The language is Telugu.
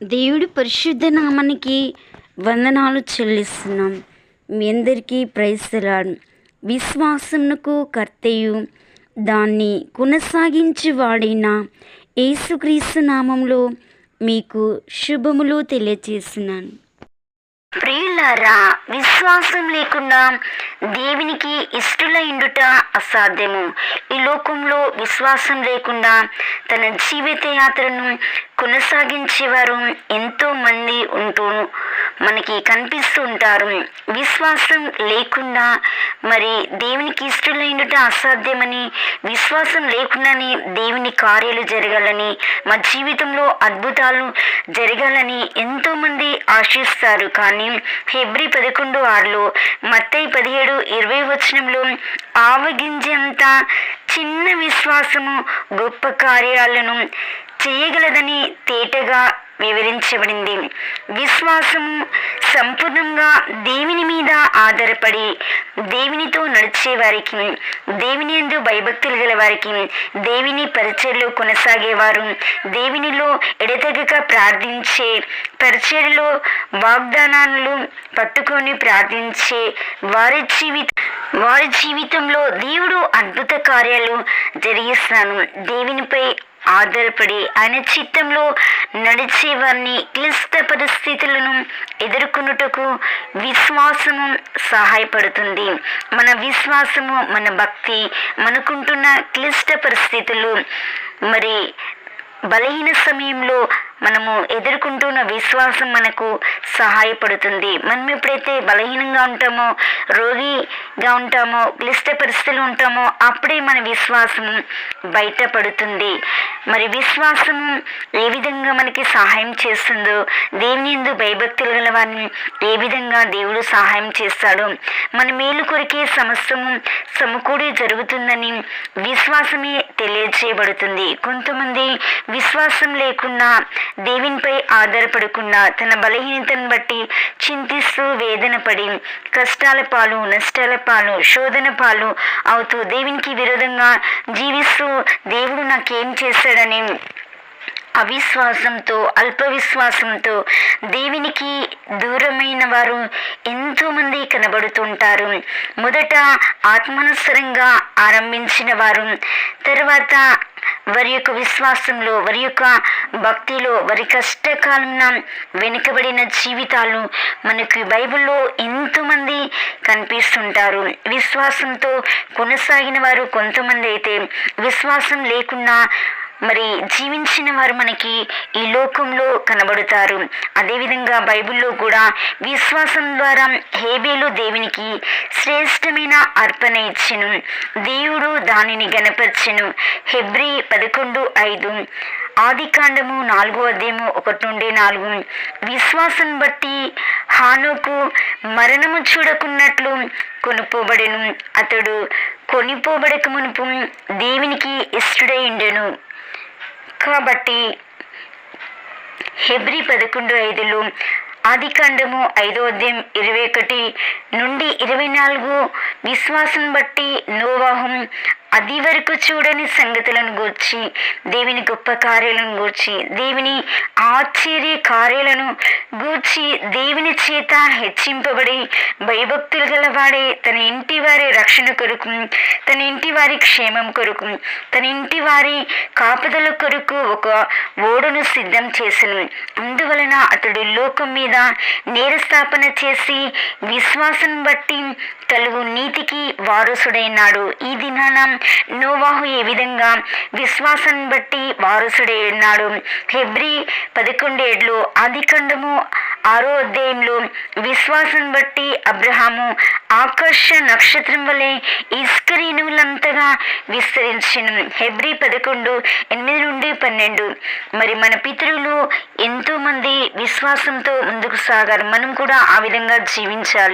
దేవుడి పరిశుద్ధ నామానికి వందనాలు చెల్లిస్తున్నాం. మీ అందరికీ ప్రైస్తలాడు విశ్వాసమునకు కర్తయు దాన్ని కొనసాగించి వాడిన యేసుక్రీస్తు నామంలో మీకు శుభములు తెలియజేస్తున్నాను ప్రియులారా విశ్వాసం లేకుండా దేవునికి ఇష్టలైండుట అసాధ్యము. ఈ లోకంలో విశ్వాసం లేకుండా తన జీవిత యాత్రను కొనసాగించేవారు ఎంతో మంది ఉంటూ మనకి కనిపిస్తూ ఉంటారు విశ్వాసం లేకుండా మరి దేవునికి ఇష్టలైనట అసాధ్యమని విశ్వాసం లేకుండానే దేవుని కార్యాలు జరగాలని మా జీవితంలో అద్భుతాలు జరగాలని ఎంతోమంది ఆశిస్తారు. కానీ ఫిబ్రి పదకొండు ఆరులో మత్తయి పదిహేడు ఇరవై వచనంలో ఆవగింజంత చిన్న విశ్వాసము గొప్ప కార్యాలను చేయగలదని తేటగా వివరించబడింది. విశ్వాసము సంపూర్ణంగా దేవుని మీద ఆధారపడి దేవునితో నడిచే వారికి దేవుని ఎందు భయభక్తులు గల వారికి దేవుని పరిచయలో కొనసాగేవారు దేవునిలో ఎడతెగక ప్రార్థించే పరిచయలో వాగ్దానాలు పట్టుకొని ప్రార్థించే వారి జీవిత వారి జీవితంలో దేవుడు అద్భుత కార్యాలు జరిగిస్తాను. దేవునిపై ఆధారపడి ఆయన చిత్తంలో నడిచే వారిని క్లిష్ట పరిస్థితులను ఎదుర్కొనుటకు విశ్వాసము సహాయపడుతుంది. మన విశ్వాసము మన భక్తి మనకుంటున్న క్లిష్ట పరిస్థితులు మరి బలహీన సమయంలో మనము ఎదుర్కొంటున్న విశ్వాసం మనకు సహాయపడుతుంది. మనం ఎప్పుడైతే బలహీనంగా ఉంటామో రోగిగా ఉంటామో క్లిష్ట పరిస్థితులు ఉంటామో అప్పుడే మన విశ్వాసం బయటపడుతుంది. మరి విశ్వాసము ఏ విధంగా మనకి సహాయం చేస్తుందో దేవుని ఎందు భయభక్తులు గల వారిని ఏ విధంగా దేవుడు సహాయం చేస్తాడు మన మేలు కొరికే సమస్తము సమకూడి జరుగుతుందని విశ్వాసమే తెలియజేయబడుతుంది కొంతమంది విశ్వాసం లేకుండా దేవునిపై ఆధారపడకుండా తన బలహీనతను బట్టి చింతిస్తూ వేదన పడి కష్టాల పాలు నష్టాల పాలు శోధన పాలు అవుతూ దేవునికి విరోధంగా జీవిస్తూ దేవుడు నాకేం చేశాడని అవిశ్వాసంతో అల్ప విశ్వాసంతో దేవునికి దూరమైన వారు ఎంతోమంది కనబడుతుంటారు. మొదట ఆత్మానుసరంగా ఆరంభించిన వారు తర్వాత వారి యొక్క విశ్వాసంలో వారి యొక్క భక్తిలో వారి కష్టకాలంలో వెనుకబడిన జీవితాలు మనకి బైబిల్లో ఎంతోమంది కనిపిస్తుంటారు. విశ్వాసంతో కొనసాగిన వారు కొంతమంది అయితే విశ్వాసం లేకుండా మరి జీవించిన వారు మనకి ఈ లోకంలో కనబడుతారు. అదేవిధంగా బైబిల్లో కూడా విశ్వాసం ద్వారా హేబేలు దేవునికి శ్రేష్టమైన అర్పణ ఇచ్చెను. దేవుడు దానిని గణపరిచెను. హెబ్రి పదకొండు ఐదు. ఆది కాండము నాలుగో అధ్యాయము ఒకటి నుండి నాలుగు. విశ్వాసం బట్టి హానుకు మరణము చూడకున్నట్లు కొనుపోబడెను. అతడు కొనిపోబడక మునుపు దేవునికి ఇష్టడై ఉండెను. కాబట్టి హెబ్రి పదకొండు ఐదులో ఆదికాండము ఐదో అధ్యాయం ఇరవై ఒకటి నుండి ఇరవై నాలుగు విశ్వాసం బట్టి నోవాహం అది వరకు చూడని సంగతులను గూర్చి దేవుని గొప్ప కార్యాలను గూర్చి దేవుని ఆశ్చర్య కార్యాలను గూర్చి దేవుని చేత హెచ్చింపబడి భయభక్తులు గలవాడే తన ఇంటి వారి రక్షణ కొరకు తన ఇంటి వారి క్షేమం కొరకు తన ఇంటి వారి కాపుదల కొరకు ఒక ఓడును సిద్ధం చేసను. అందువలన అతడు లోకం మీద నేరస్థాపన చేసి విశ్వాసం బట్టి తెలుగు నీతికి వారసుడైనాడు. ఈ దినాన నోవాహు ఏ విధంగా విశ్వాసం బట్టి వారసుడైనాడు? ఫిబ్రి పదకొండు పదకొండేళ్ళు ఆదికండము ఆరో అధ్యాయంలో విశ్వాసం బట్టి అబ్రహాము ఆకర్ష నక్షత్రం వలె ఇస్కరీనులంతగా విస్తరించను. హెబ్రి పదకొండు ఎనిమిది నుండి పన్నెండు. మరి మన పితరులు ఎంతోమంది విశ్వాసంతో ముందుకు సాగారు. మనం కూడా ఆ విధంగా జీవించాలి.